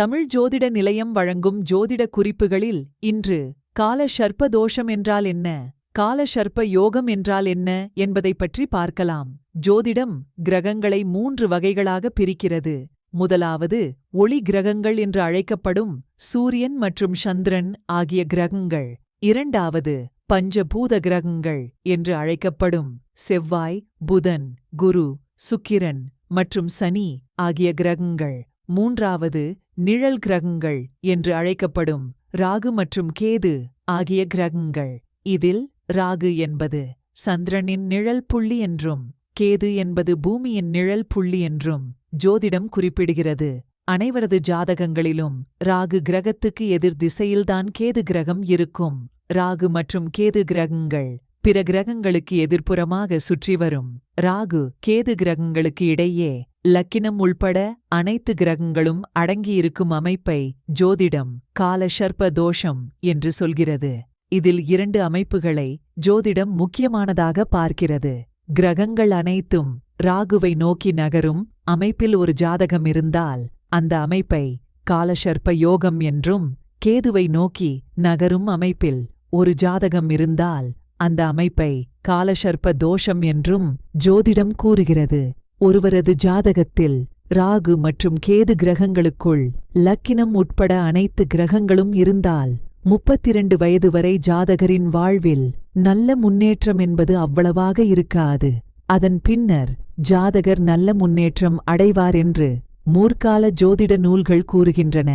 தமிழ் ஜோதிட நிலையம் வழங்கும் ஜோதிட குறிப்புகளில் இன்று கால சர்ப்ப தோஷம் என்றால் என்ன கால சர்ப்ப யோகம் என்றால் என்ன என்பதைப் பற்றி பார்க்கலாம். ஜோதிடம் கிரகங்களை மூன்று வகைகளாக பிரிக்கிறது. முதலாவது ஒளி கிரகங்கள் என்று அழைக்கப்படும் சூரியன் மற்றும் சந்திரன் ஆகிய கிரகங்கள். இரண்டாவது பஞ்சபூத கிரகங்கள் என்று அழைக்கப்படும் செவ்வாய் புதன் குரு சுக்கிரன் மற்றும் சனி ஆகிய கிரகங்கள். மூன்றாவது நிழல் கிரகங்கள் என்று அழைக்கப்படும் ராகு மற்றும் கேது ஆகிய கிரகங்கள். இதில் ராகு என்பது சந்திரனின் நிழல் புள்ளி என்றும் கேது என்பது பூமியின் நிழல் புள்ளி என்றும் ஜோதிடம் குறிப்பிடுகிறது. அனைவரது ஜாதகங்களிலும் ராகு கிரகத்துக்கு எதிர் திசையில்தான் கேது கிரகம் இருக்கும். ராகு மற்றும் கேது கிரகங்கள் பிற கிரகங்களுக்கு எதிர்ப்புறமாக சுற்றி வரும். ராகு கேது கிரகங்களுக்கு இடையே லக்கினம் உள்பட அனைத்து கிரகங்களும் அடங்கியிருக்கும் அமைப்பை ஜோதிடம் கால சர்ப்ப தோஷம் என்று சொல்கிறது. இதில் இரண்டு அமைப்புகளை ஜோதிடம் முக்கியமானதாக பார்க்கிறது. கிரகங்கள் அனைத்தும் ராகுவை நோக்கி நகரும் அமைப்பில் ஒரு ஜாதகம் இருந்தால் அந்த அமைப்பை காலசர்ப்ப யோகம் என்றும் கேதுவை நோக்கி நகரும் அமைப்பில் ஒரு ஜாதகம் இருந்தால் அந்த அமைப்பை காலசர்ப்ப தோஷம் என்றும் ஜோதிடம் கூறுகிறது. ஒருவரது ஜாதகத்தில் ராகு மற்றும் கேது கிரகங்களுக்குள் லக்கினம் உட்பட அனைத்து கிரகங்களும் இருந்தால் முப்பத்திரண்டு வயது வரை ஜாதகரின் வாழ்வில் நல்ல முன்னேற்றம் என்பது அவ்வளவாக இருக்காது. அதன் பின்னர் ஜாதகர் நல்ல முன்னேற்றம் அடைவார் என்று மூர்க்கால ஜோதிட நூல்கள் கூறுகின்றன.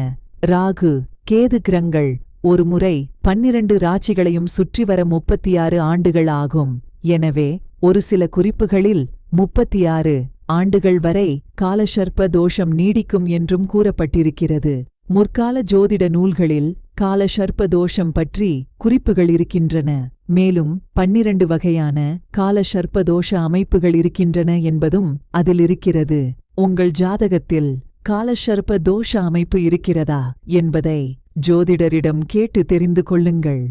ராகு கேது கிரங்கள் ஒருமுறை பன்னிரண்டு ராட்சிகளையும் சுற்றி வர முப்பத்தி ஆறு ஆண்டுகள் ஆகும். எனவே ஒரு சில குறிப்புகளில் முப்பத்தி ஆறு ஆண்டுகள் வரை காலசர்ப்ப தோஷம் நீடிக்கும் என்றும் கூறப்பட்டிருக்கிறது. முற்கால ஜோதிட நூல்களில் காலசர்ப்ப தோஷம் பற்றி குறிப்புகள் இருக்கின்றன. மேலும் பன்னிரண்டு வகையான காலசர்ப்ப தோஷ அமைப்புகள் இருக்கின்றன என்பதும் அதில் இருக்கிறது. உங்கள் ஜாதகத்தில் காலசர்ப்ப தோஷ அமைப்பு இருக்கிறதா என்பதை ஜோதிடரிடம் கேட்டு தெரிந்து கொள்ளுங்கள்.